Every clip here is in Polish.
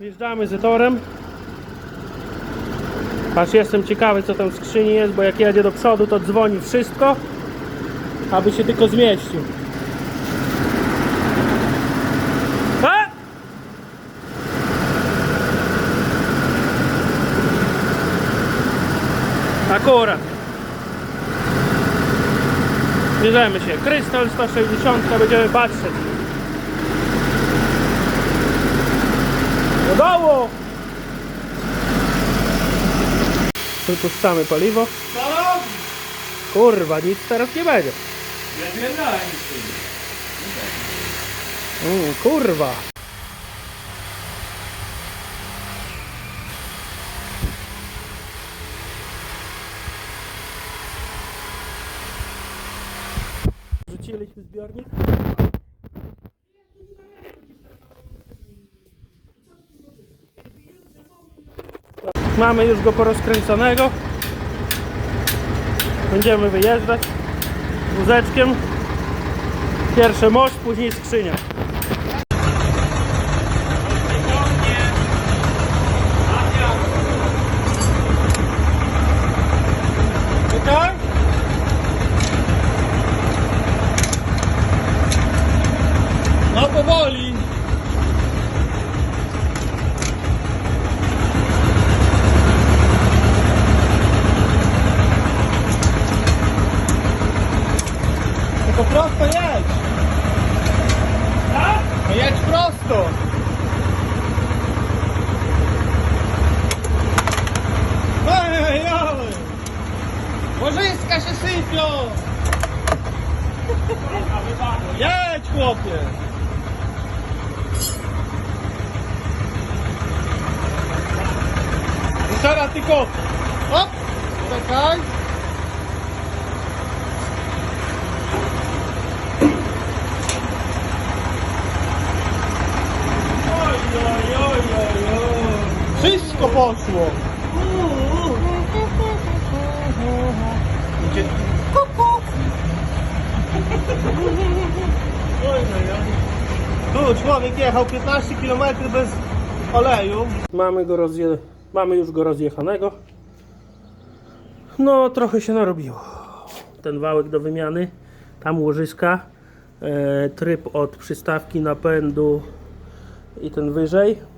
Wjeżdżamy z torem. Aż jestem ciekawy co tam w skrzyni jest, bo jak jedzie do przodu to dzwoni wszystko, aby się tylko zmieścił. A! Akurat. Bierzemy się. Krystal 160, będziemy patrzeć. Do dołu! Wypuszczamy paliwo. Co robi? Kurwa, nic teraz nie będzie. Ja nie dałem nic. Mm, kurwa. Rzuciliśmy zbiornik. Mamy już go porozkręconego. Będziemy wyjeżdżać wózeczkiem. Pierwszy most, później skrzynia. No powoli. Tylko prosto jedź. Tak? No jedź prosto. Ej, ej. Łożyska się sypią! Jedź chłopie! I teraz tylko... Hop! Czekaj! Wszystko poszło! Oj, oj. Tu człowiek jechał 15 km bez oleju. Mamy, go rozje... Mamy już go rozjechanego. No, trochę się narobiło. Ten wałek do wymiany, tam łożyska, e, tryb od przystawki napędu i ten wyżej.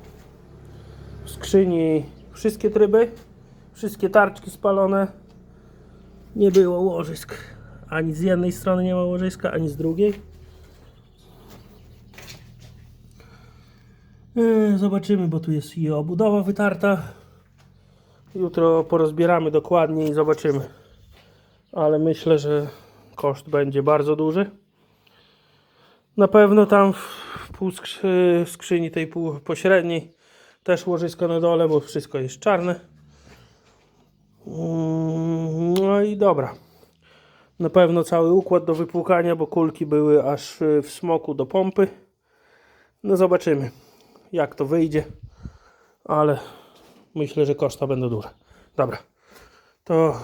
W skrzyni wszystkie tryby, wszystkie tarczki spalone. Nie było łożysk. Ani z jednej strony nie ma łożyska, ani z drugiej. E, Zobaczymy, bo tu jest i obudowa wytarta. Jutro porozbieramy dokładnie i zobaczymy. Ale myślę, że koszt będzie bardzo duży. Na pewno tam w pół skrzy- skrzyni tej pół pośredniej też łożysko na dole, bo wszystko jest czarne. Mm, No i dobra. Na pewno cały układ do wypłukania, bo kulki były aż y, w smoku do pompy. No zobaczymy jak to wyjdzie, ale myślę, że koszta będą duże. Dobra, to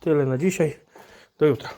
tyle na dzisiaj. Do jutra.